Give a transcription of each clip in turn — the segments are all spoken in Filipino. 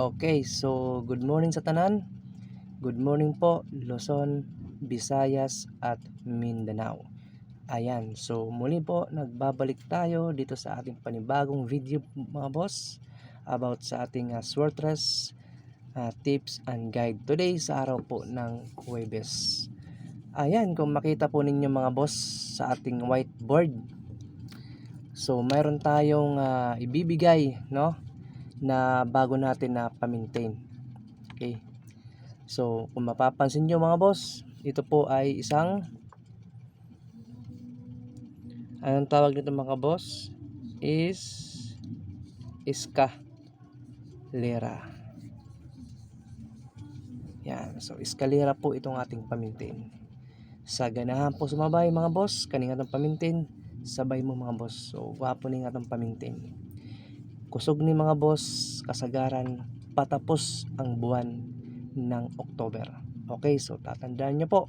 Okay, so good morning sa tanan. Good morning po Luzon, Visayas at Mindanao. Ayan, so muli po nagbabalik tayo dito sa ating panibagong video mga boss about sa ating uh, Swartress uh, tips and guide today sa araw po ng Huwebes. Ayan, kung makita po ninyo mga boss sa ating whiteboard. So mayroon tayong uh, ibibigay, no? Na bago natin na pa-maintain. Okay. So, kung mapapansin nyo mga boss, ito po ay isang anong tawag nito mga boss? Is iska lera. Yan. So, eskalera po itong ating pamintin. Sa ganahan po sumabay mga boss, kaninga itong pamintin, sabay mo mga boss. So, wapo ni nga itong pamintin. Kusog ni mga boss, kasagaran, patapos ang buwan ng October. Okay, so tatandaan nyo po,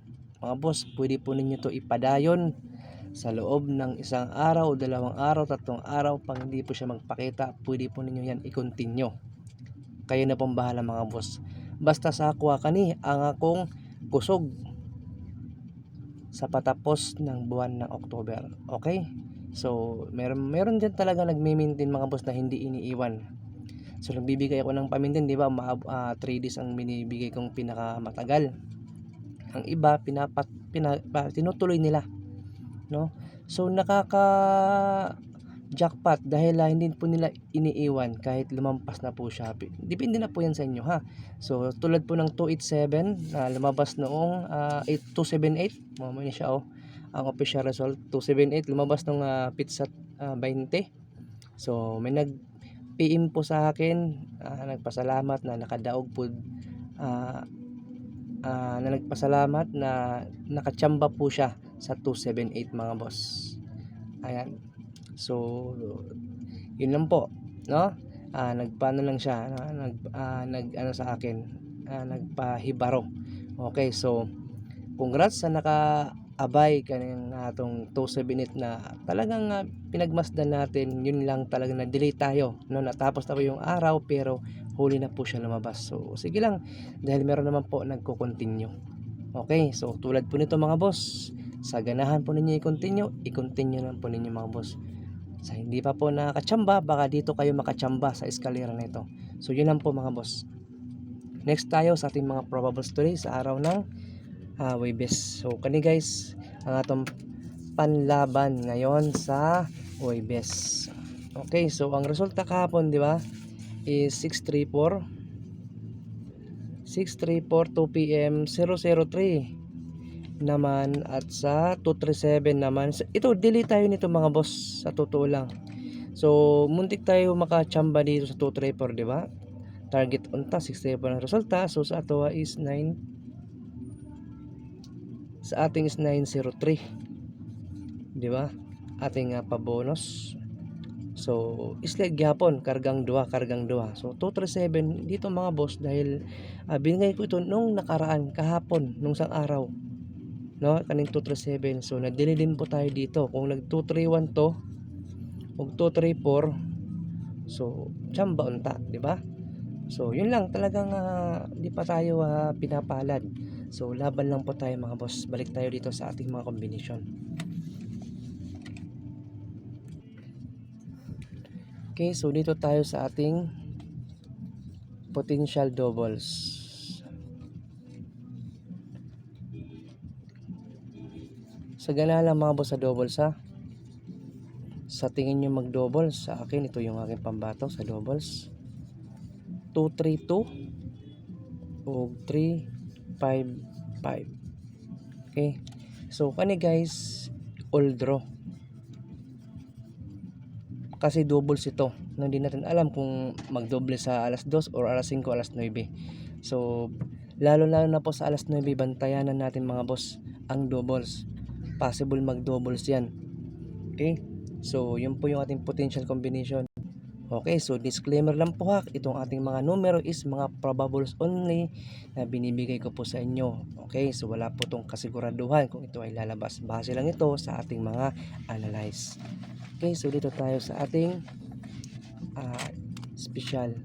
mga boss, pwede po ninyo to ipadayon sa loob ng isang araw, dalawang araw, tatlong araw, pang hindi po siya magpakita, pwede po ninyo yan i-continue. Kayo na pong bahala mga boss. Basta sa ako kani ang akong kusog sa patapos ng buwan ng October. Okay? So, meron meron diyan talaga nagme-maintain mga boss na hindi iniiwan. So, nagbibigay ako ng pamintin, 'di ba? Ma, uh, 3 days ang binibigay kong pinakamatagal. Ang iba pinapat pina, pa, tinutuloy nila, no? So, nakaka jackpot dahil uh, hindi po nila iniiwan kahit lumampas na po siya. Depende na po yan sa inyo ha. So tulad po ng 287 na uh, lumabas noong uh, 8278, mamaya siya oh ang official result 278 lumabas ng uh, pizza uh, 20 so may nag PM po sa akin uh, nagpasalamat na nakadaog po uh, uh, na nagpasalamat na nakachamba po siya sa 278 mga boss. Ayan. So yun lang po no? Uh, nagpaano lang siya uh, nag uh, nag ano sa akin uh, nagpahibaro. Okay so congrats sa naka abay kaning atong 278 na talagang uh, pinagmasdan natin. Yun lang talaga na delay tayo no? Natapos na po yung araw pero huli na po siya lumabas. So sige lang dahil meron naman po nagko-continue. Okay so tulad po nito mga boss sa ganahan po ninyo i-continue i-continue lang po ninyo mga boss. Sa hindi pa po nakachamba baka dito kayo makachamba sa eskalera na ito. So yun lang po mga boss. Next tayo sa ating mga probable story sa araw ng uh, Webes. So kani guys, ang atong panlaban ngayon sa Webes. Okay, so ang resulta kahapon, di ba? Is 634 634 2 PM 003 naman at sa 237 naman. Ito, delete tayo nito mga boss sa totoo lang. So, muntik tayo makachamba dito sa 234, di ba? Target unta 64 ang resulta. So, sa ato is 9 sa ating is 903 di ba? Ating uh, pabonus so islet gyapon kargang duwa kargang duwa so 237 dito mga boss dahil uh, binigay ko ito nung nakaraan kahapon nung sang araw. No? Kaning 237 so nadili din po tayo dito. Kung nag 231 to ug 234 so chamba unta di ba? So yun lang talagang uh, di pa tayo uh, pinapalad So, laban lang po tayo mga boss. Balik tayo dito sa ating mga combination. Okay, so dito tayo sa ating potential doubles. Sa gana lang mga boss sa doubles ha. Sa tingin nyo mag-doubles, sa akin ito yung aking pambato sa doubles. 232 o 3 5 5 okay? So kani guys all draw. Kasi doubles ito na hindi natin alam kung magdoble sa alas 2 or alas 5 alas 9 so lalo lalo na po sa alas 9 bantayanan natin mga boss ang doubles. Possible mag doubles yan. Okay? So yun po yung ating potential combination Okay, so disclaimer lang po ha, itong ating mga numero is mga probables only na binibigay ko po sa inyo. Okay, so wala po itong kasiguraduhan kung ito ay lalabas. Base lang ito sa ating mga analyze. Okay, so dito tayo sa ating uh, special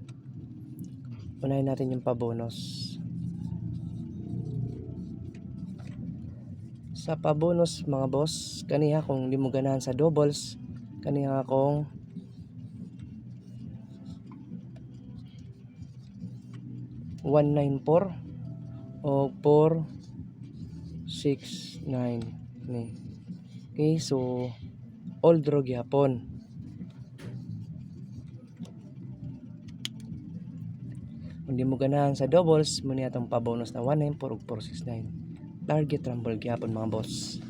Unahin natin yung pabonus. Sa pabonus mga boss, kaniya kung di mo ganahan sa doubles, kaniya kung one nine four o four six nine ni. Okay, so all draw gyapon. Kung di mo ganahan sa doubles, muna atong pabonus na 194 ug 469. Target rumble gyapon mga boss.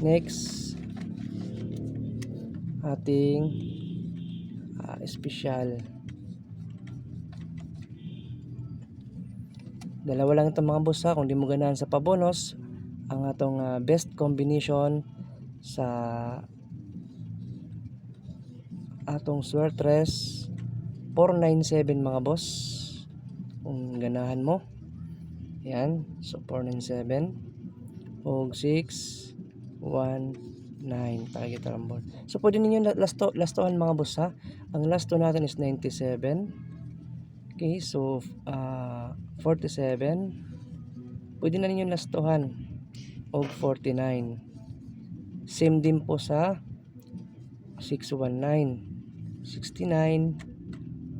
Next, ating ah, special. Dalawa lang itong mga boss ha, kung di mo ganahan sa pabonus, ang atong ah, best combination sa atong Swertres 497 mga boss. Kung ganahan mo. Yan so 497 og 6 1 9 target rumble so pwede ninyo la- lasto, lastohan mga boss ha. Ang lasto natin is 97 okay so ah 47 pwede na ninyo lastohan og 49 same din po sa 619 69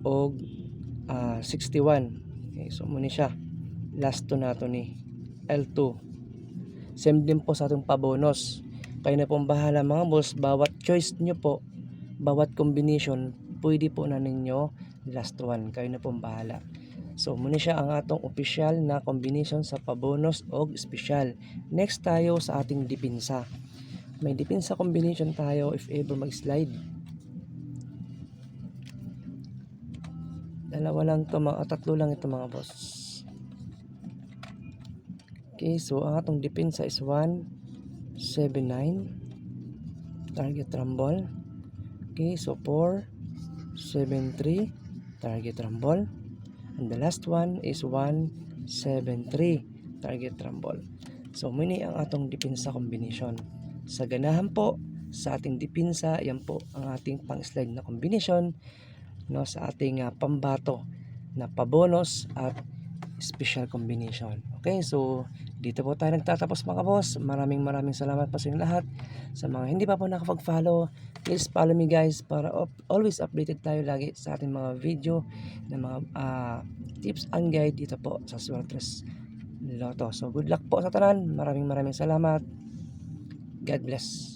og ah, 61 okay, so muna siya. Last to nato ni L2 same din po sa atong pabonus. Kayo na pong bahala mga boss. Bawat choice nyo po bawat combination pwede po na ninyo last one kayo na pong bahala. So muna siya ang atong official na combination sa pabonus og special next tayo sa ating dipinsa. May dipinsa combination tayo if ever mag-slide. Dalawa lang to mga tatlo lang ito mga boss. Okay, so ang atong depensa is 179 target rumble. Okay, so 473 target rumble. And the last one is 173 target rumble. So muni ang atong depensa combination. Sa ganahan po sa ating depensa, yan po ang ating pang-slide na combination no sa ating ah, pambato na pabonus at special combination. Okay, so dito po tayo nagtatapos mga boss. Maraming maraming salamat po sa inyo lahat. Sa mga hindi pa po nakapag-follow, please follow me guys para always updated tayo lagi sa ating mga video na mga ah, tips and guide dito po sa Swertres Lotto. So good luck po sa tanan. Maraming maraming salamat. God bless.